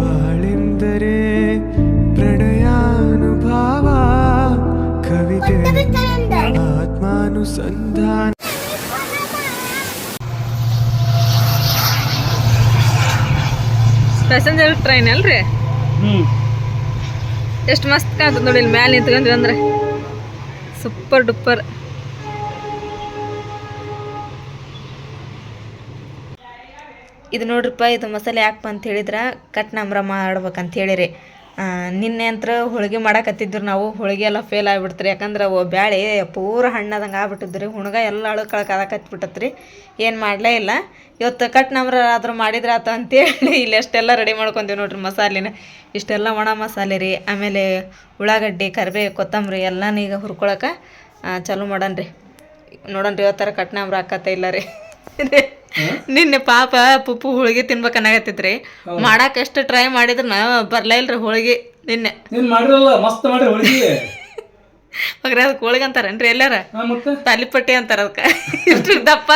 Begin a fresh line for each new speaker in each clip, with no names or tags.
ಬಾಳೆಂದರೆ ಪ್ರಣಯಾನುಭಾವ ಕವಿತೆ ಆತ್ಮಾನುಸಂಧಾನ
passenger train ಅಲ್ರಿ?
ಹ್ಞೂ
ಎಷ್ಟು ಮಸ್ತ್ ಕಾಣ್ತದೆ ನೋಡಿ ಇಲ್ಲಿ ಮ್ಯಾಲೆ ನಿಂತ್ಕೊಂಡ್ವಿ ಅಂದ್ರೆ. ಸೂಪರ್ ಡೂಪರ್ ಇದು ನೋಡ್ರಿಪ್ಪ, ಇದು ಮಸಾಲೆ ಯಾಕಪ್ಪ ಅಂತ ಹೇಳಿದ್ರೆ ಕಟ್ ನಮ್ರ ಮಾಡ್ಬೇಕಂತ ಹೇಳಿರಿ. ನಿನ್ನೆ ಅಂತ ಹೋಳಿಗೆ ಮಾಡಕತ್ತಿದ್ರು ನಾವು, ಹೋಳಿಗೆ ಎಲ್ಲ ಫೇಲ್ ಆಗಿಬಿಡ್ತ್ರಿ. ಯಾಕಂದ್ರೆ ಅವು ಬ್ಯಾಳೆ ಪೂರ ಹಣ್ಣದಂಗೆ ಆಗ್ಬಿಟ್ಟಿದ್ರಿ. ಹುಣಗ ಎಲ್ಲ ಅಳು ಕಳ್ಕದಕತ್ಬಿಟ್ಟತ್ರಿ ಏನು ಮಾಡಲೇ ಇಲ್ಲ. ಇವತ್ತು ಕಟ್ ಆದರೂ ಮಾಡಿದ್ರೆ ಆತ ಅಂತೇಳಿ ಇಲ್ಲಿ ಎಷ್ಟೆಲ್ಲ ರೆಡಿ ಮಾಡ್ಕೊಂತೀವಿ ನೋಡ್ರಿ ಮಸಾಲೆನ. ಇಷ್ಟೆಲ್ಲ ಒಣ ಮಸಾಲೆ ರೀ, ಆಮೇಲೆ ಉಳ್ಳಾಗಡ್ಡಿ ಕರಿಬೇವು ಕೊತ್ತಂಬರಿ ಎಲ್ಲನೂ ಈಗ ಹುರ್ಕೊಳಕ್ಕೆ ಚಾಲೂ ರೀ ಯಾವ ಇವತ್ತರ ಕಟ್ ನಮ್ರ ಹಾಕತ್ತ ಇಲ್ಲ ರೀ ನಿನ್ನೆ ಪಾಪ ಪುಪ್ಪು ಹೋಳಿಗೆ ತಿನ್ಬೇಕನ್ನಾಗತ್ತೈತ್ರಿ ಮಾಡಾಕ ಎಷ್ಟು ಟ್ರೈ ಮಾಡಿದ್ರ ಬರ್ಲಾ ಇಲ್ರಿ ಹೋಳಿಗೆ ನಿನ್ನೆ.
ನೀನು ಮಾಡಿರಲ್ಲ ಮಸ್ತ್ ಮಾಡ್ರಿ ಹೋಳಿಗೆ.
ಮಗ್ರ ಅದಕ್ಕೆ ಹೋಳಿಗೆ ಅಂತಾರೇನ್ರಿ ಎಲ್ಲಾರ? ತಾಲಿಪಟ್ಟಿ ಅಂತಾರ ಅದಕ್ಕೆ. ಇಷ್ಟು ದಪ್ಪ.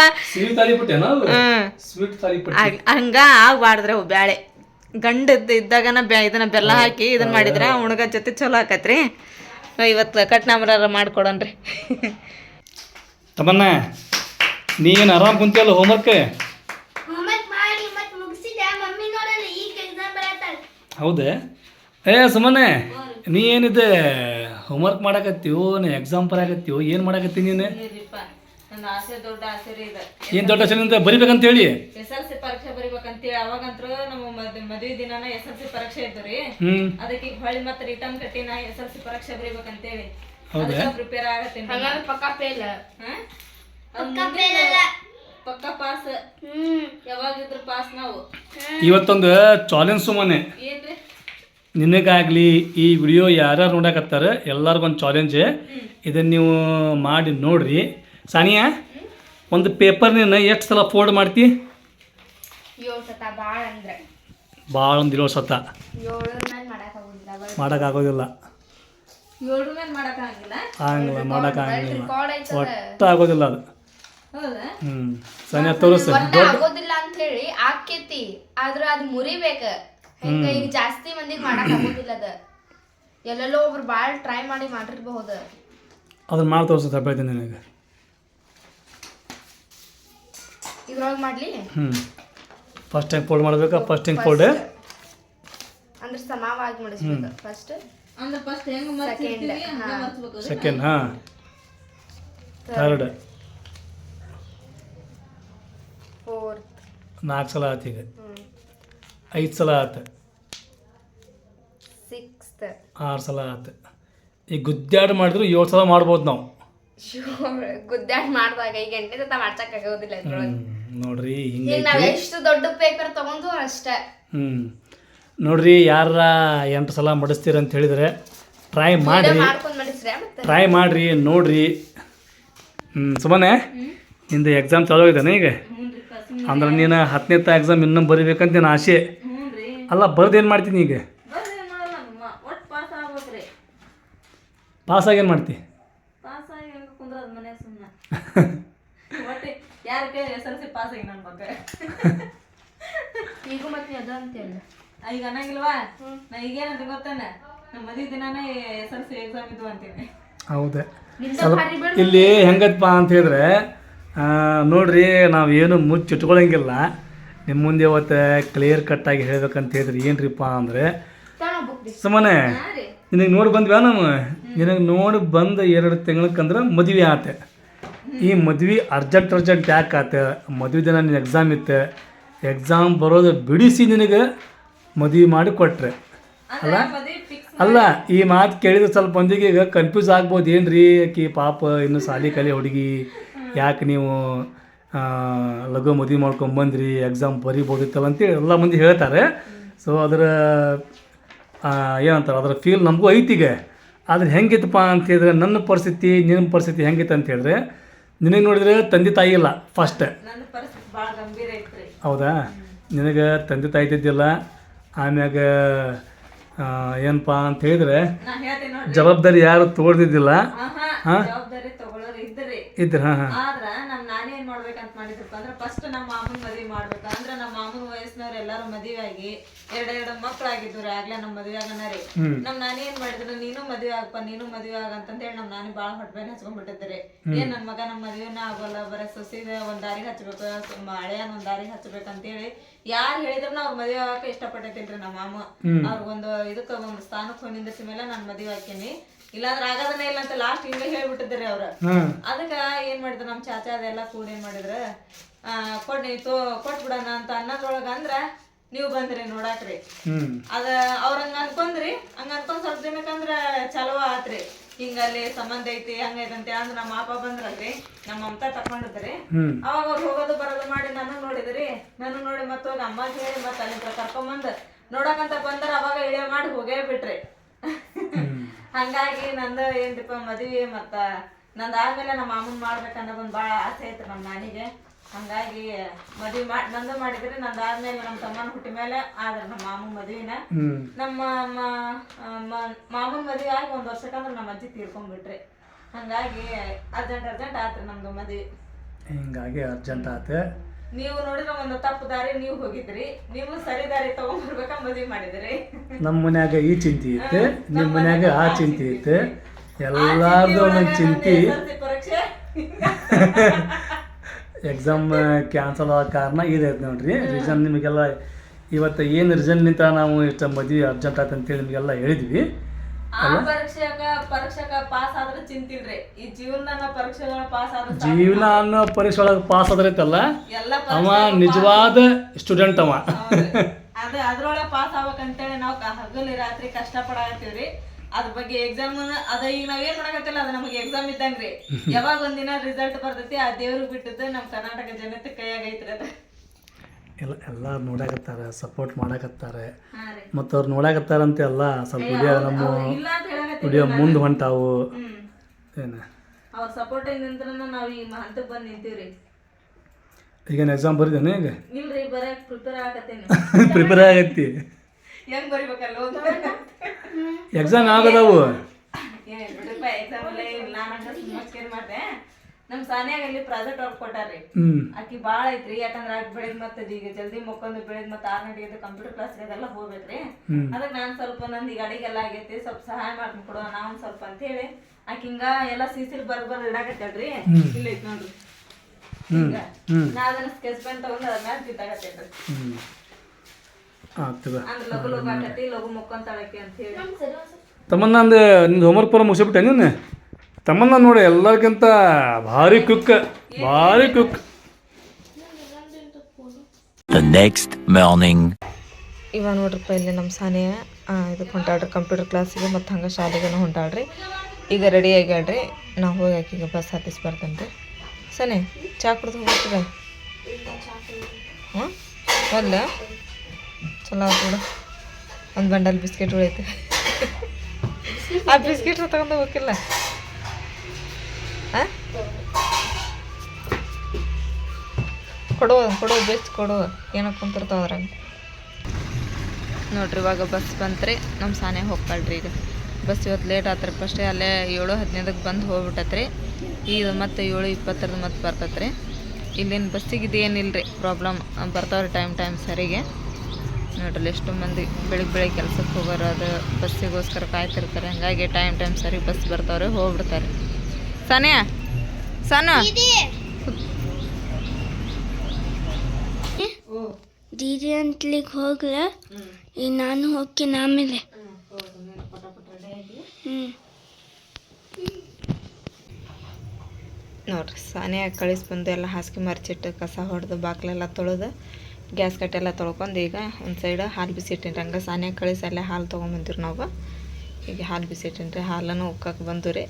ಹಂಗ ಆಗ್ಬಾರ್ದ್ರೆ ಅವು ಬ್ಯಾಳೆ. ಗಂಡ ಇದ್ದಾಗನ ಬ್ಯಾ ಇದನ್ನ ಬೆಲ್ಲ ಹಾಕಿ ಇದನ್ನ ಮಾಡಿದ್ರ ಉಣಗ ಜೊತೆ ಚಲೋ ಆಕತ್ರಿ. ಇವತ್ತು ಕಟ್ ಮಾಡ್ಕೊಡೋಣ್ರಿ. ಮಾಡ್ಕೊಡನ್ರಿ
ತಮ್ಮನ್ನ ನೀ ಏನು ಆರಾಮ್ ಕುಂತಿಯಲ್ಲ ಹೋಮ್ವರ್ಕ್ ಹೌದೇ? ಏ ಸುಮ್ಮನೆ ನೀ ಏನಿದೆ ಹೋಮ್ವರ್ಕ್ ಮಾಡಕತ್ತೀವೋ ನೀ ಎಕ್ಸಾಮ್ ಆಗತ್ತೀವೋ ಏನು ಮಾಡಕತ್ತಿ ನೀನು?
ನನ್ನ ಆಸೆ ದೊಡ್ಡ ಆಸೆ ರೀ ಇದು.
ಏನು ದೊಡ್ಡ ಹೆಸರಿಂದ ಬರಿಬೇಕಂತ ಹೇಳಿ
ಎಸ್ ಎಲ್ ಸಿ ಪರೀಕ್ಷೆ ಬರಿಬೇಕಂತೇಳಿ ಅವಾಗಂತೂ ನಮ್ಮ ಮದುವೆ ದಿನಾನ ಎಸ್ ಎಲ್ ಸಿ ಪರೀಕ್ಷೆ ಇದ್ದು ರೀ. ಅದಕ್ಕೆ ಈಗ ಹೊಳ್ಳಿ ಮತ್ತೆ ರಿಟರ್ನ್ ಕಟ್ಟಿನ ನಾ ಎಸ್ ಎಲ್ ಸಿ ಪರೀಕ್ಷೆ ಬರಿಬೇಕಂತೇಳಿ.
ಹೌದಾ?
ಪ್ರಿಪೇರ್ ಆಗತ್ತೀನಿ.
ಹಂಗಾದ್ರೆ ಪಕ್ಕ ಫೇಲ್
ಹಾ?
ಪಕ್ಕ ಫೇಲ್
ಪಾಸ್.
ಹ್ಮ್.
ಯಾವಾಗಿದ್ರು ಪಾಸ್ ನಾವು.
ಇವತ್ತೊಂದು ಚಾಲೆಂಜ್ ಸುಮ್ಮನೆ
ಏನ್ರಿ?
ನಿನಗಾಗಲಿ ಈ ವಿಡಿಯೋ ಯಾರ್ಯಾರು ನೋಡಕತ್ತಾರ ಎಲ್ಲರಿಗೊಂದು ಚಾಲೆಂಜ್. ಇದನ್ನು ನೀವು ಮಾಡಿ ನೋಡ್ರಿ. ಸಾನಿಯಾ ಒಂದು ಪೇಪರ್ ನೀನು ಎಷ್ಟು ಸಲ ಫೋಲ್ಡ್ ಮಾಡ್ತಿ?
ಏಳು ಭಾಳ
ಒಂದು ಇರೋ ಸತ. ಮಾಡೋಕ್ಕಾಗೋದಿಲ್ಲ ಆಗಂಗಿಲ್ಲ. ಮಾಡೋಕ್ಕಾಗಂಗಿಲ್ಲ
ರೆಕಾರ್ಡ್ ಐತದ.
ಒಟ್ಟು ಆಗೋದಿಲ್ಲ ಅದು.
ಹೌದಾ?
ಹ್ಞೂ ಸಾನಿಯಾ ತೋರಿಸ್.
ಒಟ್ಟ ಆಗೋದಿಲ್ಲ ಅಂತ ಹೇಳಿ ಆಕೇತಿ ಆದ್ರೆ ಅದ್ ಮುರಿಬೇಕ. ಹೆಂಗ ಈಗ ಜಾಸ್ತಿ ಮಂದಿಗೆ ಮಾಡಕ್ ಆಗೋದಿಲ್ಲ ಅದ. ಎಲ್ಲೆಲ್ಲೋ ಒಬ್ರು ಭಾಳ ಟ್ರೈ ಮಾಡಿ ಮಾಡಿರ್ಬಹುದು.
ಅದನ್ನ ಮಾಡಿ ತೋರಿಸ ಬೆಳಿತೀನಿ ನಿನಗೆ.
ಇದ್ರೊಳಗೆ ಮಾಡ್ಲಿ?
ಹ್ಮ್. ಫಸ್ಟ್ ಟೈಮ್ ಫೋಲ್ಡ್ ಮಾಡ್ಬೇಕಾ? ಫಸ್ಟ್ ಟೈಮ್ ಫೋಲ್ಡ್
ಅಂದ್ರೆ ಸಮವಾಗಿ ಮಾಡಿಸ್ಬೇಕು. ಫಸ್ಟ್
ಅಂದ್ರೆ ಫಸ್ಟ್ ಹೆಂಗ್ ಮರ್ತಿರ್ತೀವಿ ಹಂಗ
ಸೆಕೆಂಡ್ ಹಾ. ಥರ್ಡ್ ನಾಲ್ಕು ಸಲ ಆತು ಈಗ. ಐದು ಸಲ ಆತು.
ಸಿಕ್ಸ್ತ್.
ಆರು ಸಲ ಆತು. ಈಗ ಗುದ್ದಾಡ್ ಮಾಡಿದ್ರು ಏಳು ಸಲ ಮಾಡ್ಬೋದು ನಾವು.
ಗುದ್ದಾಡ್ ಮಾಡಿದಾಗ ಈಗ ಎಂಟನೇ ಸತ ಮಾಡ್ಸಕ್ಕಾಗೋದಿಲ್ಲ ಇದ್ರೊಳಗೆ.
ನೋಡ್ರಿ ಹಿಂಗೆ
ನಾವು ಎಷ್ಟು ದೊಡ್ಡ ಪೇಪರ್ ತಗೊಂಡು ಅಷ್ಟೇ.
ಹ್ಞೂ ನೋಡ್ರಿ ಯಾರ ಎಂಟು ಸಲ ಮಡಿಸ್ತೀರ ಅಂತ ಹೇಳಿದ್ರೆ ಟ್ರೈ ಮಾಡಿ
ಮಾಡ್ಕೊಂಡ್ ಮಾಡಿಸ್ರೆ
ಟ್ರೈ ಮಾಡಿರಿ ನೋಡ್ರಿ. ಹ್ಞೂ ಸುಮ್ಮನೆ ನಿಂದು ಎಕ್ಸಾಮ್ ಚಾಲೂ ಆಗಿದ್ದಾನೆ ಈಗ? ಅಂದ್ರೆ ನೀನು ಹತ್ತನೇ ಎಕ್ಸಾಮ್ ಇನ್ನೂ ಬರಿಬೇಕಂತ ನಾನು ಆಸೆ. ಅಲ್ಲ ಬರ್ದೇನು ಏನು ಮಾಡ್ತೀನಿ ಈಗ? ಪಾಸಾಗಿ ಏನು ಮಾಡ್ತಿ?
ಈಗ ಮತ್ತೆ ಅದ ಅಂತೇಳಿ.
ಈಗ ಅನ್ನಂಗಿಲ್ವಾ? ನಾ ಈಗೇನಂತ ಗೊತ್ತಾನ? ನಮ್ಮ ಮದುವೆ ದಿನಾನೇ ಎಸ್ ಎಲ್ ಸಿ ಎಕ್ಸಾಮ್ ಇದ್ವು ಅಂತೀನಿ.
ಹೌದೇ. ಸ್ವಲ್ಪ ಇಲ್ಲಿ ಹೆಂಗಪ್ಪ ಅಂತ ಹೇಳಿದ್ರೆ ನೋಡ್ರಿ ನಾವು ಏನು ಮುಚ್ಚಿಟ್ಕೊಳಂಗಿಲ್ಲ ನಿಮ್ಮ ಮುಂದೆ ಅವತ್ತು ಕ್ಲಿಯರ್ ಕಟ್ಟಾಗಿ ಹೇಳ್ಬೇಕಂತ ಹೇಳಿದ್ರಿ. ಏನ್ರಿಪ್ಪ ಅಂದರೆ ಸುಮ್ಮನೆ ನಿನಗೆ ನೋಡಿ ಬಂದ್ವ್ಯಾ ನಾವು ನಿನಗೆ ನೋಡಿ ಬಂದು ಎರಡು ತಿಂಗಳಕ್ಕಂದ್ರೆ ಮದುವೆ ಆತೆ. ಈ ಮದ್ವೆ ಅರ್ಜೆಂಟ್ ಅರ್ಜೆಂಟ್ ಯಾಕೆ ಆತೆ? ಮದುವೆ ದಿನ ನಿನ್ನ ಎಕ್ಸಾಮ್ ಇತ್ತೆ. ಎಕ್ಸಾಮ್ ಬರೋದು ಬಿಡಿಸಿ ನಿನಗೆ ಮದುವೆ ಮಾಡಿ ಕೊಟ್ರೆ. ಅಲ್ಲ? ಅಲ್ಲ ಈ ಮಾತು ಕೇಳಿದ್ರೆ ಸ್ವಲ್ಪ ಮಂದಿಗೆ ಈಗ ಕನ್ಫ್ಯೂಸ್ ಆಗ್ಬೋದು ಏನ್ರಿ ಆಕಿ ಪಾಪ ಇನ್ನು ಸಾಲಿ ಕಲಿ ಹುಡುಗಿ. ಯಾಕೆ ನೀವು ಲಘು ಮದುವೆ ಮಾಡ್ಕೊಂಬಂದ್ರಿ ಎಕ್ಸಾಮ್ ಬರಿಬೋದಿತ್ತಲ್ಲ ಅಂತೇಳಿ ಎಲ್ಲ ಮಂದಿ ಹೇಳ್ತಾರೆ. ಸೊ ಅದರ ಏನಂತಾರೆ ಅದರ ಫೀಲ್ ನಮಗೂ ಐತಿಗೆ. ಆದರೆ ಹೆಂಗಿತ್ತಪ್ಪ ಅಂತ ಹೇಳಿದ್ರೆ ನನ್ನ ಪರಿಸ್ಥಿತಿ ನಿನ್ನ ಪರಿಸ್ಥಿತಿ ಹೆಂಗಿತ್ತು ಅಂತ ಹೇಳಿದ್ರೆ ನಿನಗೆ ನೋಡಿದ್ರೆ ತಂದೆ ತಾಯಿ ಇಲ್ಲ ಫಸ್ಟ್ ಹೌದಾ? ನಿನಗೆ ತಂದೆ ತಾಯಿ ಇದ್ದಿದ್ದಿಲ್ಲ ಆಮ್ಯಾಗ ಏನಪ್ಪ ಅಂತ ಹೇಳಿದ್ರೆ ಜವಾಬ್ದಾರಿ ಯಾರು
ತೋರ್ದಿದ್ದಿಲ್ಲ
ಹಾ?
ಇದ್ರಿ
ಹಾ ಹಾ.
ಆದ್ರ ನಮ್ ನಾನೇನ್ ಮಾಡ್ಬೇಕಂತ ಮಾಡಿದ್ರಪ್ಪ ಅಂದ್ರೆ ಫಸ್ಟ್ ನಮ್ಮ ಮಾಮನ್ ಮದ್ವಿ ಮಾಡ್ಬೇಕು. ಅಂದ್ರ ನಮ್ಮ ಮಾಮನ್ ವಯಸ್ಸಿನವ್ರು ಎಲ್ಲಾರು ಮದ್ವೆ ಆಗಿ ಎರಡೆರಡು ಮಕ್ಳಾಗಿದ್ರು ಆಗಿದ್ರು ಆಗ್ಲೇ ನಮ್ ಮದ್ವೆ ಆಗನ ರೀ. ನಮ್ ನಾನೇ ಏನ್ ಮಾಡಿದ್ರು ನೀನು ಮದ್ವೆ ಆಗಪ್ಪ ನೀನು ಮದ್ವೆ ಆಗ ಅಂತ ಹೇಳಿ ನಮ್ ನಾನಿ ಬಾಳ ಹೊಟ್ಟೆನ ಹಚ್ಕೊಂಡ್ಬಿಟ್ಟಿದ್ರಿ ಏನ್ ನನ್ ಮಗ ನಮ್ ಮದ್ವೆನ ಆಗೋಲ್ಲ ಬರೀ ಸೊಸಿದ ಒಂದ್ ದಾರಿ ಹಚ್ಬೇಕು ಹಳೆಯನ್ ಒಂದ್ ಅಂತ ಹಚ್ಬೇಕಂತೇಳಿ ಯಾರು ಹೇಳಿದ್ರು ಅವ್ರ ಮದ್ವೆ ಆಗಕ್ಕೆ ಇಷ್ಟಪಟ್ಟೈತಿಲ್ರಿ ನಮ್ಮ ಮಾಮ. ಅವ್ರಿಗೊಂದು ಇದಕ್ಕ ಒಂದ್ ಸ್ಥಾನಕ್ಕೆ ಹೋಗಿ ನಿಂದಿಸಿ ಮೇಲೆ ನಾನ್ ಮದ್ವೆ ಹಾಕೀನಿ. ಇಲ್ಲಾಂದ್ರ ಆಗದನೇ ಇಲ್ಲ ಅಂತ ಲಾಸ್ಟ್ ಹಿಂಗ ಹೇಳ್ಬಿಟ್ಟಿದ್ರಿ ಅವ್ರ. ಅದಕ್ಕ ಏನ್ ಮಾಡಿದ್ರು ನಮ್ ಚಾಚಾ ಅದೆಲ್ಲ ಕೂಡ ಏನ್ ಮಾಡಿದ್ರ? ಕೊಡ್ ತೋ ಕೊಟ್ಬಿಡಣ ಅಂತ ಅನ್ನೋದ್ರೊಳಗ ಅಂದ್ರ ನೀವ್ ಬಂದ್ರಿ ನೋಡಾಕ್ರಿ. ಅದ ಅವ್ರ ಹಂಗ ಅನ್ಕೊಂಡ್ರಿ ಹಂಗ ಅನ್ಕೊಂಡ್ ಸ್ವಲ್ಪ ದಿನಕ್ಕಂದ್ರ ಚಲೋ ಆತ್ರಿ. ಹಿಂಗ ಅಲ್ಲಿ ಸಂಬಂಧ ಐತಿ ಹಂಗೈತಂತೆ ಅಂದ್ರ ನಮ್ಮ ಅಪ್ಪ ಬಂದ್ರಲ್ರಿ ನಮ್ಮ ಮಮತಾ ತಕೊಂಡಿದ್ರಿ. ಅವಾಗ ಅವ್ರು ಹೋಗೋದು ಬರೋದು ಮಾಡಿ ನಾನು ನೋಡಿದ್ರಿ. ನಾನು ನೋಡಿ ಮತ್ತ ಅಮ್ಮ ಹೇಳಿ ಮತ್ತ ಅಲ್ಲಿಂದ ಕರ್ಕೊಂಬಂದ್ ನೋಡಕಂತ ಬಂದ್ರ ಅವಾಗ ಇಳಿಯ ಮಾಡಿ ಹೋಗೇ ಬಿಟ್ರಿ. ಹಂಗಾಗಿ ನಂದು ಏನ್ರಿಪ್ಪ ಮದುವೆ ಮತ್ತ ನಂದಾದ್ಮೇಲೆ ನಮ್ಮ ಮಾಮನ್ ಮಾಡ್ಬೇಕನ್ನೋದೊಂದು ಬಾಳ ಆಸೆ ಐತ್ರಿ ನಮ್ಮ ನಾನಿಗೆ. ಹಂಗಾಗಿ ಮದ್ವಿ ಮಾಡಿ ನಂದು ಮಾಡಿದ್ರಿ ನಂದ್ ಆದ್ಮೇಲೆ ನಮ್ಮ ತಮ್ಮನ ಹುಟ್ಟಿ ಮೇಲೆ ಆದ್ರ ನಮ್ಮ ಮಾಮನ್ ಮದ್ವಿನ. ನಮ್ಮ ಮಾಮನ್ ಮದ್ವಿ ಆಗಿ ಒಂದ್ ವರ್ಷಕ್ಕಂದ್ರ ನಮ್ಮ ಅಜ್ಜಿ ತೀರ್ಕೊಂಡ್ಬಿಟ್ರಿ ಹಂಗಾಗಿ ಅರ್ಜೆಂಟ್ ಅರ್ಜೆಂಟ್ ಆತ್ರಿ ನಮ್ದು ಮದ್ವಿ.
ಹಿಂಗಾಗಿ ಅರ್ಜೆಂಟ್ ಆತು.
ನೀವು ನೋಡಿದ್ರೆ ಒಂದು ತಪ್ಪು ದಾರಿ ನೀವು ಹೋಗಿದ್ರಿ. ನೀವು ಸರಿ ದಾರಿ ತಗೊಂಡ್ಬರ್ಬೇಕ ಮದ್ವೆ ಮಾಡಿದ್ರಿ.
ನಮ್ಮ ಮನ್ಯಾಗ ಈ ಚಿಂತೆ ಇತ್ತು ನಿಮ್ಮ ಮನ್ಯಾಗ ಆ ಚಿಂತೆ ಇತ್ತು. ಎಲ್ಲಾರ್ದು ಒಂದೊಂದು ಚಿಂತೆ
ಪರೀಕ್ಷೆ.
ಎಕ್ಸಾಮ್ ಕ್ಯಾನ್ಸಲ್ ಆಗೋ ಕಾರಣ ಇದೈತೆ ನೋಡ್ರಿ. ರೀಸನ್ ನಿಮಗೆಲ್ಲ ಇವತ್ತು ಏನು ರೀಸನ್ನಿಂದ ನಾವು ಇಷ್ಟ ಮದುವೆ ಅರ್ಜೆಂಟ್ ಆಯ್ತು ಅಂತೇಳಿ ನಿಮಗೆಲ್ಲ ಹೇಳಿದ್ವಿ.
ಆ ಪರೀಕ್ಷೆಗ ಪರೀಕ್ಷೆಗ ಪಾಸ್ ಆದ್ರೆ ಚಿಂತಿಲ್ರಿ. ಈ ಜೀವನದಾಗ ಪರೀಕ್ಷೆಗಳ ಪಾಸ್ ಆದ್ರೆ.
ಜೀವನ ಅನ್ನೋ ಪರೀಕ್ಷೆ ಒಳಗೆ ಪಾಸ್ ಆದ್ರೈತಲ್ಲ?
ಎಲ್ಲ
ಅವ ನಿಜವಾದ ಸ್ಟೂಡೆಂಟ್ ಅವ.
ಅದ ಅದ್ರೊಳಗೆ ಪಾಸ್ ಆಗ್ಬೇಕಂತೇಳಿ ನಾವು ಹಗಲಿ ರಾತ್ರಿ ಕಷ್ಟ ಪಡಾಕತ್ತೀವ್ರಿ ಅದ್ರ ಬಗ್ಗೆ ಎಕ್ಸಾಮ್ ಅದ ಈಗ ನಾವ್ ಏನ್ ಮಾಡಕತ್ತಿಲ್ಲ ಅದ ನಮಗೆ ಎಕ್ಸಾಮ್ ಇದ್ದಂಗ್ರಿ. ಯಾವಾಗ ಒಂದಿನ ರಿಸಲ್ಟ್ ಬರ್ತೈತಿ ಆ ದೇವ್ರಿಗೆ ಬಿಟ್ಟದ್ದು ನಮ್ ಕರ್ನಾಟಕ ಜನತೆ ಕೈಯಾಗ ಐತ್ರಿ ಅದ.
ಎಲ್ಲ ಎಲ್ಲ ನೋಡಾಕತ್ತಾರ ಸಪೋರ್ಟ್ ಮಾಡಾಕತ್ತಾರೆ. ಮತ್ತು ಅವ್ರು ನೋಡಾಕತ್ತಾರಂತೆ ಎಲ್ಲ ಸ್ವಲ್ಪ ವಿಡಿಯೋ ನಮ್ಮ
ಇಲ್ಲ
ವಿಡಿಯೋ ಮುಂದೆ ಹೊಂಟಾವು. ಏನು?
ಅವ್ರ ಸಪೋರ್ಟ್ ನಿಂತ್ರ ನಾವು ಈ ಹಂತಕ್ಕೆ ಬಂದ್ ನಿಂತೀವ್ರಿ.
ಈಗೇನು ಎಕ್ಸಾಮ್ ಬರಿದೇನೆ ಈಗ?
ಇಲ್ರಿ ಬರಕ್ ಪ್ರಿಪೇರ್ ಆಗತ್ತೇನೆ.
ಪ್ರಿಪೇರ್ ಆಗೈತಿ.
ಹೆಂಗ್ ಬರಿಬೇಕಲ್ಲ
ಎಕ್ಸಾಮ್ ಆಗದವು
ಏನ್ ಬಿಡ್ರಿಪ್ಪ ಎಕ್ಸಾಮ್ ಅಲ್ಲೇ ನಾನು ಮಾಡ್ದೆ. ನಮ್ ಸಾನ್ಯಾಗ ಅಲ್ಲಿ ಪ್ರಾಜೆಕ್ಟ್ ವರ್ಕ್ ಕೊಟ್ಟಾರ್ರಿ. ಆಕಿ ಬಾಳ ಐತ್ರಿ ಯಾಕಂದ್ರ ಆಕಿ ಬೆಳಿಗ್ಗೆ ಮತ್ತೆ ಈಗ ಜಲ್ದಿ ಮುಕ್ಕೊಂದು ಬೆಳಿಗ್ಗೆ ಮತ್ತೆ ಆರ್ ಗಂಟೆಗೆ ಕಂಪ್ಯೂಟರ್ ಕ್ಲಾಸ್ ಅದೆಲ್ಲ ಹೋಗ್ಬೇಕ್ರಿ. ಅದಕ್ಕೆ ನಾನ್ ಸ್ವಲ್ಪ ನಂದು ಈಗ ಅಡಿಗೆಲ್ಲ ಆಗೈತಿ ಸ್ವಲ್ಪ ಸಹಾಯ ಮಾಡ್ತೀನಿ ಕೊಡುವ ನಾವ್ ಸ್ವಲ್ಪ ಅಂತ ಹೇಳಿ. ಆಕಿ ಹಿಂಗ ಎಲ್ಲ ಸಿಸಿಲ್ ಬರ್ ಬರ್ ಇಡಾಕತ್ತೇಳ್ರಿ. ಇಲ್ಲ ಐತ್ ನೋಡ್ರಿ. ಹಿಂಗ. ನಾ ಅದನ್ನ ಸ್ಕೆಚ್ ಪೆನ್ ತಗೊಂಡು ಅದ್ರ ಮ್ಯಾಲ
ಆಗ್ತದ.
ಅಂದ್ರೆ ಲಘು ಲಘು ಆಕತಿ ಲಘು ಮುಕ್ಕೊಂತಾಳಕಿ ಅಂತ ಹೇಳಿ.
ತಮ್ಮ ಅಂದು ನಿಂದು ಹೋಮ್ವರ್ಕ್ ಪೂರ ಮುಗಿಸ್ಬಿಟ್ಟೆ ನೀನು ತಮ್ಮನ್ನ ನೋಡಿ ಎಲ್ಲರಿಗಿಂತ ಭಾರಿ ಕುಕ್ಕ ಭಾರಿ ಕುಕ್
ನೆಕ್ಸ್ಟ್ ಮಾರ್ನಿಂಗ್ morning.
ಇವ ನೋಡ್ರಪ್ಪ ಇಲ್ಲಿ ನಮ್ಮ ಸಾನೆ ಇದಕ್ಕೆ ಹೊಂಟಾಡ್ರಿ ಕಂಪ್ಯೂಟರ್ ಕ್ಲಾಸಿಗೆ ಮತ್ತು ಹಂಗೆ ಶಾಲೆಗೆ ಹೊಂಟಾಡ್ರಿ ಈಗ ರೆಡಿ ಆಗ್ಯಾಡ್ರಿ ನಾವು ಹೋಗಿ ಆಕಿಗೆ ಬಸ್ ಹತ್ತಿಸಿ ಬರ್ತೇನೆ ರೀ ಸನಿ ಚಾ ಕುಡ್ದು ಹೋಗ್ತೀರ? ಹಾಂ ಅಲ್ಲ ಚಲೋ ಆಯ್ತು ಬಿಡು. ಒಂದು ಬಂಡಲ್ ಬಿಸ್ಕೆಟ್ ಉಳೈತೆ ಆ ಬಿಸ್ಕೆಟ್ ತಗೊಂಡು ಹೋಗಿಲ್ಲ ಹಾಂ? ಕೊಡು ಕೊಡು ಬೆಸ್ಟ್ ಕೊಡೋ. ಏನೋ ಕುಂತಿರ್ತಾವ ಅದ್ರಾಗ. ನೋಡ್ರಿ, ಇವಾಗ ಬಸ್ ಬಂತ್ರಿ. ನಮ್ಮ ಸಾನೆ ಹೋಗ್ತಾಳ್ರಿ ಈಗ. ಬಸ್ ಇವತ್ತು ಲೇಟ್ ಆತ್ರಿ. ಫಸ್ಟೇ ಅಲ್ಲೇ ಏಳು ಹದಿನೈದಕ್ಕೆ ಬಂದು ಹೋಗ್ಬಿಟ್ಟತ್ರಿ ಈಗ ಮತ್ತೆ ಏಳು ಇಪ್ಪತ್ತರದ್ದು ಮತ್ತೆ ಬರ್ತತ್ರಿ. ಇಲ್ಲಿನ ಬಸ್ಸಿಗೆ ಇದೇನಿಲ್ಲ ರೀ ಪ್ರಾಬ್ಲಮ್ ಬರ್ತಾವ್ರಿ ಟೈಮ್ ಟೈಮ್ ಸರಿಗೆ. ನೋಡ್ರಿ, ಎಷ್ಟು ಮಂದಿ ಬೆಳಿಗ್ಗೆ ಬೆಳಿಗ್ಗೆ ಕೆಲಸಕ್ಕೆ ಹೋಗೋರು ಅದು. ಬಸ್ಸಿಗೋಸ್ಕರ ಕಾಯ್ತಿರ್ತಾರೆ. ಹಾಗಾಗಿ ಟೈಮ್ ಟೈಮ್ ಸರಿ ಬಸ್ ಬರ್ತಾವ್ರೆ, ಹೋಗ್ಬಿಡ್ತಾರೆ. ಸಾನಿಯಾ? ಸಾನು
ದೀದಿ. ಅಂತಲಿಗೆ ಹೋಗ್ಲ. ಈಗ ನಾನು ಹೋಗ್ತೀನಿ ಆಮೇಲೆ.
ನೋಡ್ರಿ ಸಾನೆ ಕಳಿಸಿ ಬಂದು ಎಲ್ಲ ಹಾಸಿಗೆ ಮರ್ಚಿಟ್ಟು ಕಸ ಹೊಡೆದು ಬಾಕ್ಲೆಲ್ಲ ತೊಳೆದು ಗ್ಯಾಸ್ ಕಟ್ಟೆಲ್ಲ ತೊಳ್ಕೊಂಡು ಈಗ ಒಂದು ಸೈಡ್ ಹಾಲು ಬಿಸಿಟ್ಟಿನ್ರಿ. ಹಂಗೆ ಸಾನೆ ಕಳಿಸಿ ಅಲ್ಲೇ ಹಾಲು ತೊಗೊಂಬಂದಿರಿ ನಾವು. ಈಗ ಹಾಲು ಬಿಸಿಟ್ಟಿನ್ರಿ. ಹಾಲನ್ನು ಉಕ್ಕಕ್ಕೆ ಬಂದು ರೀ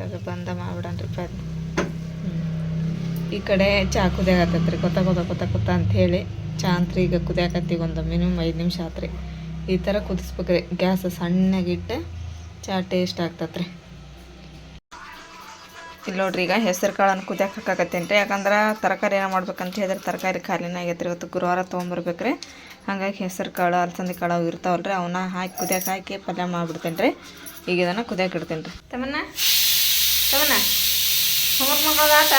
ತಗ ಬಂದ ಮಾಡ್ಬಿಡನ್ರಿ ಪದ ಈ ಕಡೆ ಚಾ ಕುದಿಯಾಕತ್ತೈತ್ರಿ ಕೊತ್ತ ಕೊತ್ತ ಕೊತ್ತ ಕೊತ್ತ ಅಂಥೇಳಿ ಚಾ ಅಂತ್ರಿ ಈಗ ಕುದಿಯಾಕತ್ತೀವಿ ಒಂದು ಮಿನಿಮಮ್ ಐದು ನಿಮಿಷ ಆತ್ರಿ. ಈ ಥರ ಕುದಿಸ್ಬೇಕ್ರಿ, ಗ್ಯಾಸ್ ಸಣ್ಣಗಿಟ್ಟು ಚಾ ಟೇಸ್ಟ್ ಆಗ್ತತ್ರಿ. ಇಲ್ಲಿ ನೋಡ್ರಿ ಈಗ ಹೆಸರು ಕಾಳನ್ನು ಕುದಿಯಕ್ಕೆ ಹಾಕಾಕತ್ತೇನೆ ರೀ ಯಾಕಂದ್ರೆ ತರಕಾರಿ ಏನೋ ಮಾಡ್ಬೇಕಂತ ಹೇಳಿದ್ರೆ ತರಕಾರಿ ಖಾಲಿನ ಆಗೈತೆ ಇವತ್ತು ಗುರುವಾರ ತೊಗೊಂಬರ್ಬೇಕು ರೀ ಹಾಗಾಗಿ ಹೆಸರು ಕಾಳು, ಅಲಸಂದಿ ಕಾಳು ಅವು ಇರ್ತಾವಲ್ಲ ಅವನ್ನ ಹಾಕಿ ಕುದಿಯಕ್ಕೆ ಹಾಕಿ ಪಲ್ಯ ಮಾಡಿಬಿಡ್ತೇನೆ ರೀ ಈಗ ಇದನ್ನು ಕುದಿಯಕ್ಕೆ ಇಡ್ತೇನೆ ರೀ ತಮ್ಮನ್ನ ತಮ್ಮನ ಹೋಮ್ವರ್ಕ್ ಮಾಡೋದು ಆತ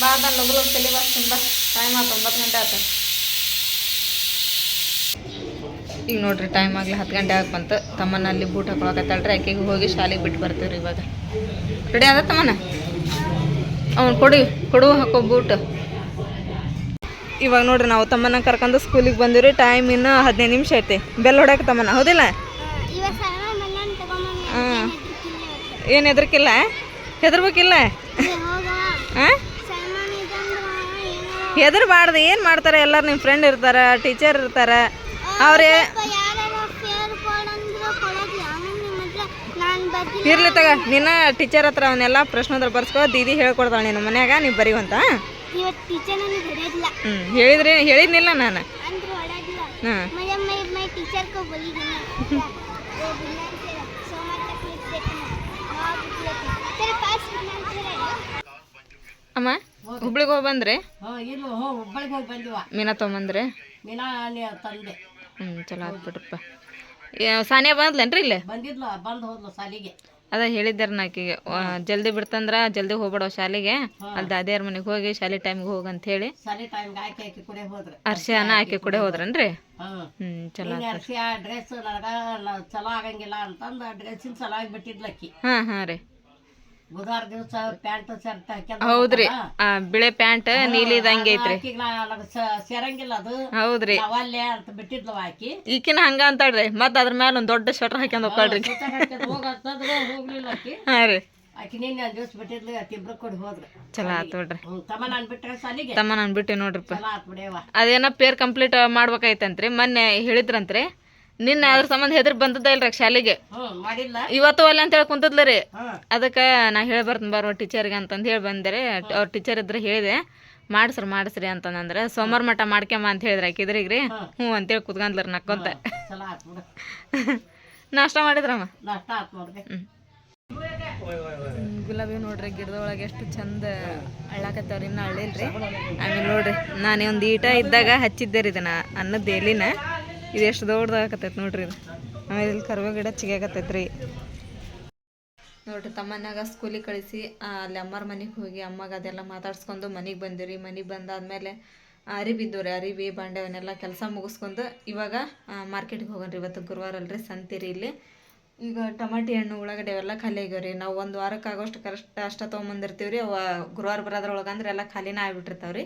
ಬಾ ಬಾ, ಲಗು ಲಗು, ತಲೆ ಬಾ ಬಾ. ಟೈಮ್ ಆಯ್ತು ಒಂಬತ್ತು ಗಂಟೆ ಆತ. ಈಗ ನೋಡ್ರಿ, ಟೈಮ್ ಆಗಲಿ ಹತ್ತು ಗಂಟೆ ಆಗಿ ಬಂತು. ತಮ್ಮನ ಅಲ್ಲಿ ಬೂಟ್ ಹಾಕೊಳಕತ್ತಾಳ್ರಿ. ಆಕೆಗೆ ಹೋಗಿ ಶಾಲೆಗೆ ಬಿಟ್ಟು ಬರ್ತೀವಿ ರೀ ಇವಾಗ. ರೆಡಿ ಆದ ತಮ್ಮನ? ಅವ್ನು ಕೊಡಿ, ಕೊಡು, ಹಾಕೋ ಬೂಟ್. ಇವಾಗ ನೋಡ್ರಿ, ನಾವು ತಮ್ಮನ ಕರ್ಕೊಂಡು ಸ್ಕೂಲಿಗೆ ಬಂದಿವ್ರಿ. ಟೈಮ್ ಇನ್ನು ಹದಿನೈದು ನಿಮಿಷ ಐತಿ. ಬೆಲ್ ಹೊಡ್ಯಾಕ ತಮ್ಮನ, ಹೌದಿಲ್ಲ
ಇವತ್ತು ಸಣ್ಣ ಮಣ್ಣನ್ನು ತಗೊಂಬಂದು
ಹಾಂ. ಏನು ಹೆದರ್ಕಿಲ್ಲ? ಹೆದರ್ಬೇಕಿಲ್ಲ? ಹಾಂ? ಹೆದರ್ಬಾರ್ದು. ಏನು ಮಾಡ್ತಾರೆ? ಎಲ್ಲರೂ ನಿಮ್ಮ ಫ್ರೆಂಡ್ ಇರ್ತಾರ ಟೀಚರ್ ಇರ್ತಾರ. ಅವ್ರೇ
ನಾನು
ಇರ್ಲಿ ತಗ ನಿನ್ನ ಟೀಚರ್ ಹತ್ರ ಅವನ್ನೆಲ್ಲ ಪ್ರಶ್ನೋತ್ತರ ಬರ್ಸ್ಕೋ ದೀದಿ ಹೇಳ್ಕೊಡ್ತಾಳೆ ನಿನ್ನ ಮನ್ಯಾಗ ನೀವು ಬರೀವಂತ ಹ್ಞೂ ಹೇಳಿದ್ರಿ ಹೇಳಿದ್ನಿಲ್ಲ ನಾನು. ಹಾಂ. ಅಮ್ಮ ಹುಬ್ಳಿಗೆ ಹೋಗಿ ಬಂದ್ರಿ? ಮೀನಾ ತೊಗೊಂಬಂದ್ರಿ? ಹ್ಞೂ ಚಲೋ ಆಗ್ಬಿಟ್ರಪ್ಪ ಸಾನಿಯಾ ಬಂದ್ಲೇನ್ರಿ ಇಲ್ಲೇ?
ಬಂದಿದ್ಲು ಬಂದು ಹೋದ್ಲು ಸಾಲಿಗೆ.
ಅದ ಹೇಳಿದ್ದಾರ ನಾಕಿಗೆ ಜಲ್ದಿ ಬಿಡ್ತಂದ್ರ ಜಲ್ದಿ ಹೋಗ್ಬಿಡೋ ಶಾಲೆಗೆ. ಅಲ್ಲಿ ದಾದಿಯರ ಮನೆಗೆ ಹೋಗಿ ಶಾಲೆ ಟೈಮ್ಗೆ ಹೋಗಿ ಅಂತ ಹೇಳಿ.
ಟೈಮ್ಗೆ ಆಕೆ ಕೂಡ ಹೋದ್ರೆ.
ಅರ್ಶಿಯಾನ ಆಕೆ ಕೂಡ ಹೋದ್ರನ್ರಿ? ಹ್ಮ್. ಚಲೋ
ಡ್ರೆಸ್ ಚಲೋ ಆಗಂಗಿಲ್ಲ ಅಂತಂದು ಡ್ರೆಸ್ಸಿನ ಚಲೋ ಆಗಿಬಿಟ್ಟಿದ್ಲು ಆಕಿ.
ಹಾಂ ಹಾಂ ರೀ.
ಬುಧವಾರ ದಿವಸ ಪ್ಯಾಂಟ್ ಶರ್ಟ್ ಹಾಕ್ಯಂಡ್
ಹೌದ್ರಿ. ಆ ಬಿಳೆ ಪ್ಯಾಂಟ್ ನೀಲಿದಂಗೆ ಐತ್ರಿ.
ಆಕಿಗೆ ನನಗೆ ಸೇರಂಗಿಲ್ಲ ಅದು.
ಹೌದ್ರಿ.
ಅವಲ್ಲೆ ಅಂತ ಬಿಟ್ಟಿದ್ಲು ಆಕಿ
ಈಕಿನ ಹಂಗ ಅಂತಾಳ್ರಿ. ಮತ್ ಅದ್ರ ಮ್ಯಾಲ ಒಂದ್ ದೊಡ್ಡ ಶರ್ಟ್ ಹಾಕ್ಯಂಡ್ ಹೋಗ್ಕೊಳ್ರಿ
ಹೋಗತ್ತಂದ್ರೆ ಹೋಗ್ಲಿಲ್ಲ ಆಕಿ.
ಹಾ ರೀ.
ಆಕಿ ನಿನ್ನೆ ಒಂದ್ ದಿವಸ ಬಿಟ್ಟಿದ್ಲು ಇಬ್ರು ಕೊಡಿ ಹೋದ್ರು.
ಚಲೋ ಆತ್ ನೋಡ್ರಿ.
ತಮ್ಮ ನಾನು ಬಿಟ್ರೆ ಸಾಲಿಗೆ
ತಮ್ಮ ನಾನು ಬಿಟ್ಟೆ ನೋಡ್ರಿಪ್ಪ.
ಚಲೋ ಆತ್ ಬಿಡೇವ.
ಅದೇನ ಪೇರ್ ಕಂಪ್ಲೀಟ್ ಮಾಡ್ಬೇಕಾಯ್ತಂತ್ರಿ ಮೊನ್ನೆ ಹೇಳಿದ್ರಂತ್ರಿ ನಿನ್ನೆ ಅದ್ರ ಸಂಬಂಧ ಹೆದ್ರ ಬಂದದ ಇಲ್ರಿ ಶಾಲೆಗೆ ಇವತ್ತು ಅಲ್ಲ ಅಂತ ಹೇಳಿ ಕುಂತದ್ಲ ರೀ. ಅದಕ್ಕೆ ನಾ ಹೇಳಿ ಬರ್ತೀನಿ ಬರೋ ಟೀಚರ್ಗೆ ಅಂತಂದು ಹೇಳಿ ಬಂದರೆ ಅವ್ರ ಟೀಚರ್ ಇದ್ರೆ ಹೇಳಿದೆ ಮಾಡಿಸ್ರಿ ಮಾಡಿಸ್ರಿ ಅಂತಂದ್ರೆ ಸೋಮವಾರ ಮಠ ಮಾಡ್ಕ್ಯಮ್ಮ ಅಂತ ಹೇಳಿದ್ರೆ ಆಕಿದ್ರಿಗೆ ರೀ ಹ್ಞೂ ಅಂತೇಳಿ ಕುತ್ಕೊಂಡ್ಲರಿ ನಕ್ಕೊಂತ. ನಾಷ್ಟ ಮಾಡಿದ್ರಮ್ಮ? ಗುಲಾಬಿ ನೋಡ್ರಿ ಗಿಡದೊಳಗೆ ಎಷ್ಟು ಚಂದ ಅಳ್ಳಾಕತ್ತವ್ರಿ ಇನ್ನು ಅಳ್ಳಿಲ್ರಿ ಆಮೇಲೆ ನೋಡ್ರಿ ನಾನೇ ಒಂದು ಈಟ ಇದ್ದಾಗ ಹಚ್ಚಿದ್ದೆ ರೀ ಇದನ್ನ ಅನ್ನದ ಎಲಿನ. ಇದು ಎಷ್ಟು ದೊಡ್ಡದಾಗತ್ತೈತೆ ನೋಡ್ರಿ ಆಮೇಲೆ ಇಲ್ಲಿ ಕರ್ವೆ ಗಿಡ ಚಿಗಾಕತ್ತೈತ್ರಿ ನೋಡ್ರಿ ತಮ್ಮನಾಗ ಸ್ಕೂಲಿಗೆ ಕಳಿಸಿ ಅಲ್ಲಿ ಅಮ್ಮರ ಮನೆಗೆ ಹೋಗಿ, ಅಮ್ಮಗೆ ಅದೆಲ್ಲ ಮಾತಾಡ್ಸ್ಕೊಂಡು ಮನೆಗೆ ಬಂದಿರಿ. ಮನೆಗೆ ಬಂದಾದ್ಮೇಲೆ ಅರಿಬಿ ಅರಿವಿ ಬಾಂಡೆ ಅವನ್ನೆಲ್ಲ ಕೆಲಸ ಮುಗಿಸ್ಕೊಂಡು ಇವಾಗ ಮಾರ್ಕೆಟ್ಗೆ ಹೋಗೋಣ್ರಿ. ಇವತ್ತು ಗುರುವಾರ ಅಲ್ರಿ, ಸಂತಿರಿ ಇಲ್ಲಿ. ಈಗ ಟಮಾಟಿ ಹಣ್ಣು, ಉಳ್ಳಾಗಡ್ಡೆ ಅವೆಲ್ಲ ಖಾಲಿ ಆಗ್ಯಾವ್ರಿ. ನಾವು ಒಂದು ವಾರಕ್ಕೆ ಆಗೋಷ್ಟು ಕರೆಕ್ಟ್ ಅಷ್ಟ ತೊಗೊಂಬಂದಿರ್ತೀವಿ ರೀ ಅವ ಗುರುವಾರ ಬರೋದ್ರೊಳಗೆ ಅಂದ್ರೆ ಎಲ್ಲ ಖಾಲಿನೇ ಆಗ್ಬಿಟ್ಟಿರ್ತಾವೆ ರೀ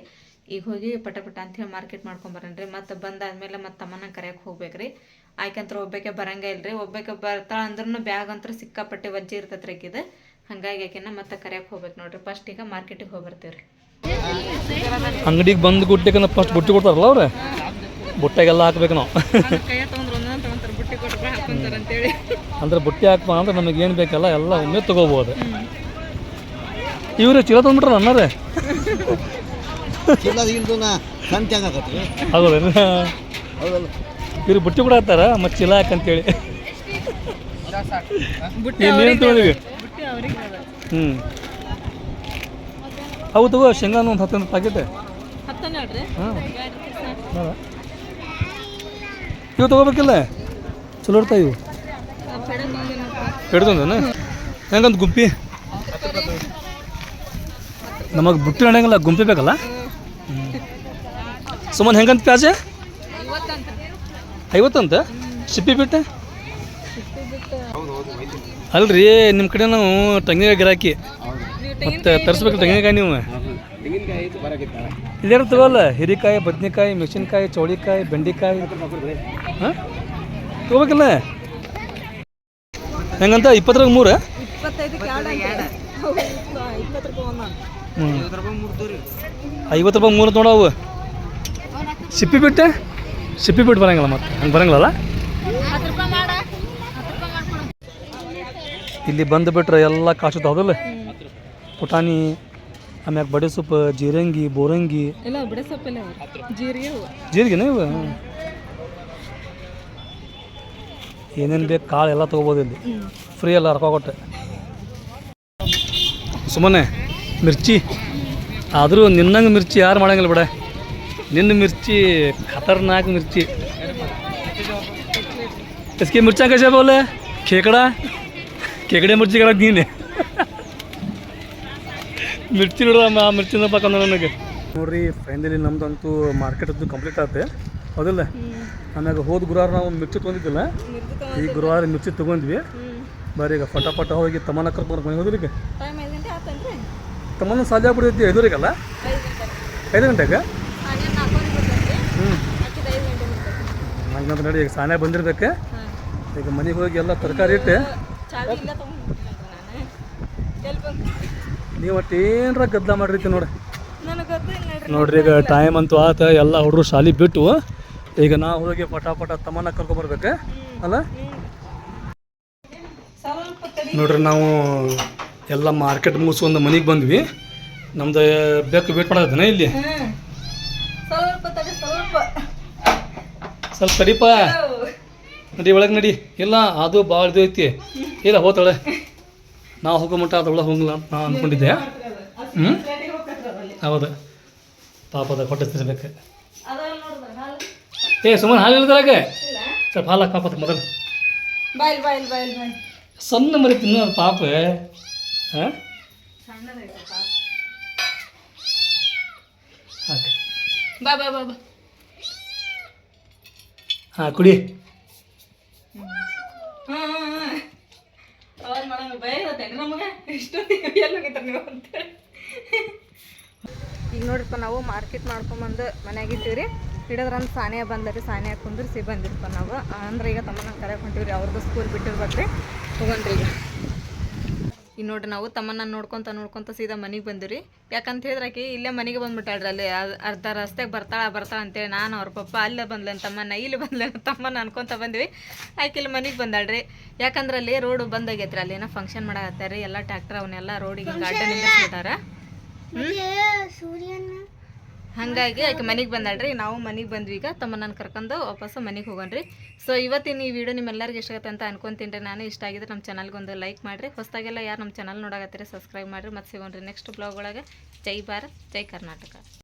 ಈಗ ಹೋಗಿ ಪಟ ಪಟ ಅಂಥೇಳಿ ಮಾರ್ಕೆಟ್ ಮಾಡ್ಕೊಂಬರನ್ರಿ. ಮತ್ತು ಬಂದಾದ್ಮೇಲೆ ಮತ್ತೆ ತಮ್ಮನ ಕರೆಯಕ್ಕೆ ಹೋಗ್ಬೇಕ್ರಿ. ಆಯ್ಕಂತ್ರ ಒಬ್ಬಾಕೆ ಬರಂಗ ಇಲ್ರಿ. ಒಬ್ಬಾಕೆ ಬರ್ತಾಳ ಅಂದ್ರೂ ಬ್ಯಾಗ್ ಅಂತೂ ಸಿಕ್ಕಾಪಟ್ಟೆ ವಜ್ಜಿ ಇರ್ತೈತೆ ರೀ ಹಂಗಾಗಿ ಹಾಗಾಗಿ ಆಕಿನ ಮತ್ತೆ ಕರೆಯಕ್ಕೆ ಹೋಗ್ಬೇಕು ನೋಡ್ರಿ. ಫಸ್ಟ್ ಈಗ ಮಾರ್ಕೆಟಿಗೆ ಹೋಗಿ ಬರ್ತೀವಿ ರೀ
ಅಂಗಡಿಗೆ ಬಂದು ಗುಟ್ಟಿಗೆ ಫಸ್ಟ್ ಬುಟ್ಟಿ ಕೊಡ್ತಾರಲ್ಲ ಅವ್ರೆ? ಬುಟ್ಟೆಗೆಲ್ಲ ಹಾಕ್ಬೇಕು ನಾವು. ಅಂದ್ರೆ ಬುಟ್ಟಿ ಹಾಕ್ಬಾ ಅಂದ್ರೆ ನಮಗೆ ಏನು ಬೇಕಲ್ಲ ಎಲ್ಲ ಒಮ್ಮೆ ತಗೋಬೋದು. ಇವರು ಚೀಲ ತೊಗೊಂಡ್ಬಿಟ್ರಲ್ಲ ಅನ್ನಾರೆ ಹೌದೇನು? ಇವ್ರು ಬುಟ್ಟಿ ಕೂಡ ಹಾಕ್ತಾರ ಮತ್ತೆ ಚೀಲ ಹಾಕಂತೇಳಿ. ಇನ್ನೇನು ತೊಗೊಂಡಿವಿ ಹ್ಞೂ ಅವು ತಗೋ ಶೇಂಗಾನು ಒಂದು ಹತ್ತೊಂದು ಪ್ಯಾಕೆಟ್ ಹಾಂ. ಇವು ತೊಗೋಬೇಕಿಲ್ಲ? ಚಲೋ ಇರ್ತಾ ಇವು. ಹಿಡ್ದು ಹೆಂಗಂತ ಗುಂಪಿ? ನಮಗೆ ಬುಟ್ಟಿ ಹಣ್ಣಂಗಿಲ್ಲ ಗುಂಪಿ ಬೇಕಲ್ಲ? ಸುಮ್ಮನೆ ಹೆಂಗಂತ ಪ್ಯಾಜ ಐವತ್ತಂತ. ಸಿಪ್ಪಿ ಬಿಟ್ಟೆ? ಅಲ್ರಿ ನಿಮ್ಮ ಕಡೆ ನಾವು ತೆಂಗಿನಕಾಯಿ ಗಿರಾಕಿ ಮತ್ತೆ ತರಿಸ್ಬೇಕು ತೆಂಗಿನಕಾಯಿ ನೀವು. ಇಲ್ಲೇನು ತಗೋಲ್ಲ? ಹಿರಿಕಾಯಿ ಬದ್ನೆಕಾಯಿ ಮೆಣಸಿನ್ಕಾಯಿ ಚೌಳಿಕಾಯಿ ಬೆಂಡೆಕಾಯಿ. ಹಾಂ? ತಗೋಬೇಕಲ್ಲ? ಹೆಂಗಂತ? ಇಪ್ಪತ್ತರಾಗ ಮೂರು? ಹ್ಞೂ ಐವತ್ತು ರೂಪಾಯಿ ಮೂರು ನೋಡವು. ಸಿಪ್ಪಿ ಬಿಟ್ಟೆ? ಸಿಪ್ಪಿ ಬಿಟ್ಟು ಬರಂಗಿಲ್ಲ ಮತ್ತೆ. ಹಂಗೆ ಬರೋಂಗಿಲ್ಲಲ್ಲ? ಇಲ್ಲಿ ಬಂದು ಬಿಟ್ರೆ ಎಲ್ಲ ಕಾಸು ಹೌದಲ್ಲ? ಪುಟಾಣಿ ಆಮ್ಯಾಗ ಬಡೆ ಸೊಪ್ಪು ಜೀರಂಗಿ ಬೋರಂಗಿ. ಜೀರಿಗೆನ ಇವು? ಏನೇನು ಬೇಕು ಕಾಳು ಎಲ್ಲ ತೊಗೋಬೋದು ಇಲ್ಲಿ. ಫ್ರೀ ಎಲ್ಲ ರೊಕ್ಕ ಕೊಟ್ಟೆ. ಸುಮ್ಮನೆ ಮಿರ್ಚಿ. ಆದರೂ ನಿನ್ನಂಗೆ ಮಿರ್ಚಿ ಯಾರು ಮಾಡಂಗಿಲ್ಲ ಬಿಡ. ನಿನ್ನ ಮಿರ್ಚಿ ಖತರ್ನಾಕ್ ಮಿರ್ಚಿ इसकी मिर्चा कैसे बोले खेकड़ा ಕೆಗಡೆ ಮಿರ್ಚಿಗಳ ನೀನೆ ಮಿರ್ಚಿ ನೋಡ್ದ ಆ ಮಿರ್ಚಿನ ಬೇಕಂದ ನನಗೆ ನೋಡ್ರಿ ಫೈನಲಿ ನಮ್ದಂತೂ ಮಾರ್ಕೆಟ್ ಅದು ಕಂಪ್ಲೀಟ್ ಆಗುತ್ತೆ ಹೌದಿಲ್ಲ ಆಮ್ಯಾಗ ಹೋದ ಗುರುವಾರ ನಾವು ಮಿರ್ಚಿ ತೊಗೊಂಡಿದ್ದಿಲ್ಲ ಈ ಗುರುವಾರ ಮಿರ್ಚಿ ತೊಗೊಂಡ್ವಿ ಬರೀ ಈಗ ಫಟಾಫಟ ಹೋಗಿ ತಮ್ಮನ ಕರ್ಕೊಂಡು ಮನೆ ಹೋದ್ರಿ ಈಗ
ಟೈಮ್ ಐದು ಗಂಟೆ ಆತನ್ರಿ
ತಮ್ಮನ ಸಾಲಿ ಆಗ್ಬಿಡೈತಿ ಐದುವರೆಗಲ್ಲ
ಐದು ಗಂಟೆ
ಐದು ಗಂಟೆಗೆ ಹಂಗಂದ್ರೆ ನೋಡಿ ಈಗ ಸಾನೆ ಬಂದಿರ್ಬೇಕು. ಈಗ ಮನೆಗೆ ಹೋಗಿ ಎಲ್ಲ ತರಕಾರಿ ಇಟ್ಟು. ನೀವು ಒಟ್ಟು ಏನರ ಗದ್ದಲ ಮಾಡಿರ್ತೀವಿ ನೋಡಿ.
ನೋಡ್ರಿ.
ನೋಡ್ರಿ ಈಗ ಟೈಮ್ ಅಂತೂ ಆತ ಎಲ್ಲ ಹುಡುಗರು ಶಾಲಿ ಬಿಟ್ಟು ಈಗ ನಾ ಹೋಗಿ ಪಟಾಪಟ ತಮ್ಮನ ಕರ್ಕೊಂಬರ್ಬೇಕು ಅಲ್ಲ? ನೋಡ್ರಿ ನಾವು ಎಲ್ಲ ಮಾರ್ಕೆಟ್ ಮುಗಿಸ್ಕೊಂಡು ಮನೆಗೆ ಬಂದ್ವಿ. ನಮ್ದು ಬೇಕು ವೇಟ್ ಮಾಡೋದನ ಇಲ್ಲಿ
ಹ್ಮ್. ಸ್ವಲ್ಪ ತಡಿ ಸ್ವಲ್ಪ
ಸ್ವಲ್ಪ ಕಡಿಪ ನಡಿ ಒಳಗೆ ನಡಿ. ಇಲ್ಲ ಅದು ಭಾಳ ಇದು ಐತಿ. ಇಲ್ಲ ಹೋತಾಳೆ. ನಾವು ಹೋಗೋ ಮಟ್ಟ ಅದು ಒಳಗೆ ಹೋಗಲ್ಲ ಅಂತ ನಾ ಅಂದ್ಕೊಂಡಿದ್ದೆ ಹ್ಞೂ ಹೌದು. ಪಾಪದ ಹೊಟ್ಟೆ ತಿರ್ಬೇಕು ಏ ಸುಮ್ಮನೆ ಹಾಲು ಇಲ್ದಾಗ ಸ್ವಲ್ಪ ಹಾಲು ಹಾಕ್ ಪಾಪದ ಮೊದಲು. ಸಣ್ಣ ಮರಿ ತಿನ್ನೋ ಪಾಪ. ಹಾಂ? ಹಾಕಿ.
ಬಾ ಬಾ ಬಾ ಬಾ
ಹಾಂ ಕುಡಿ
ಅವಾಗ ಮಾಡಂಗ ಭಯ ಇರತ್ತೇನೆ ನಮಗೆ ಇಷ್ಟೊಂದು ಎಲ್ಲಿ ಹೋಗಿರ್ತಾರೆ ನೀವು ಕುಡಿ ಈಗ ನೋಡ್ರಿಪ್ಪ ನಾವು ಮಾರ್ಕೆಟ್ ಮಾಡ್ಕೊಂಬಂದು ಮನ್ಯಾಗ ರೀ ಹಿಡಿದ್ರಂದು ಸಾನಿಯ ಬಂದರಿ ಸಾನಿಯ ಕುಂದಿರ್ಸಿ ಬಂದಿರಪ್ಪ ನಾವು. ಅಂದ್ರೆ ಈಗ ತಮ್ಮನ ಕರೆ ಹೊಂಟಿವ್ರಿ ಅವ್ರದ್ದು ಸ್ಕೂಲ್ ಬಿಟ್ಟಿರ್ಬೇಕ್ರಿ. ಹೋಗನ್ರಿ ಈಗ. ಈಗ ನೋಡ್ರಿ ನಾವು ತಮ್ಮನ್ನ ನೋಡ್ಕೊಂತ ನೋಡ್ಕೊಂತ ಸೀದಾ ಮನೆಗೆ ಬಂದಿರಿ ಯಾಕಂತ ಹೇಳಿದ್ರೆ ಆಕಿ ಇಲ್ಲೇ ಮನೆಗೆ ಬಂದ್ಬಿಟ್ಟಾಳ್ರಿ ಅಲ್ಲಿ. ಅರ್ಧ ರಸ್ತೆಗೆ ಬರ್ತಾಳ ಬರ್ತಾಳ ಅಂತೇಳಿ ನಾನು ಅವ್ರ ಪಪ್ಪ ಅಲ್ಲೇ ಬಂದ್ಲೇನು ತಮ್ಮನ್ನ ಇಲ್ಲಿ ಬಂದ್ಲೇನು ತಮ್ಮನ್ನ ಅನ್ಕೊಂತ ಬಂದ್ವಿ. ಆಕೆ ಇಲ್ಲಿ ಮನೆಗೆ ಬಂದಾಳ್ರಿ. ಯಾಕಂದ್ರೆ ಅಲ್ಲಿ ರೋಡ್ ಬಂದಾಗೈತ್ರಿ ಅಲ್ಲಿ ಏನೋ ಫಂಕ್ಷನ್ ಮಾಡಾಕತ್ತಾರ. ಎಲ್ಲ ಟ್ಯಾಕ್ಟರ್ ಅವನ್ನೆಲ್ಲ ರೋಡಿಗೆ ಗಾರ್ಡನ್
ಸೂರ್ಯನ
ಹಾಗಾಗಿ ಆಕೆ ಮನೆಗೆ ಬಂದಾಳ್ರಿ. ನಾವು ಮನೆಗೆ ಬಂದ್ವಿ ಈಗ. ನಾನು ಕರ್ಕೊಂಡು ವಾಪಸ್ ಮನೆಗೆ ಹೋಗೋಣ್ರಿ. ಸೊ ಇವತ್ತಿನ ಈ ವಿಡಿಯೋ ನಿಮ್ಮೆಲ್ಲರಿಗೂ ಇಷ್ಟ ಅಂತ ಅನ್ಕೊಂತೀನಿ ರೀ. ನಾನು ಇಷ್ಟ ಆಗಿದ್ರೆ ನಮ್ಮ ಚಾನಲ್ಗೆ ಒಂದು ಲೈಕ್ ಮಾಡಿರಿ. ಹೊಸದಾಗೆಲ್ಲ ಯಾರು ನಮ್ಮ ಚಾನಲ್ ನೋಡಾಗತ್ತೀರಿ ಸಬ್ಸ್ಕ್ರೈಬ್ ಮಾಡಿರಿ. ಮತ್ತು ಸಿಗೋಣ್ರಿ ನೆಕ್ಸ್ಟ್ ಬ್ಲಾಗ್ ಒಳಗೆ. ಜೈ ಭಾರತ್, ಜೈ ಕರ್ನಾಟಕ.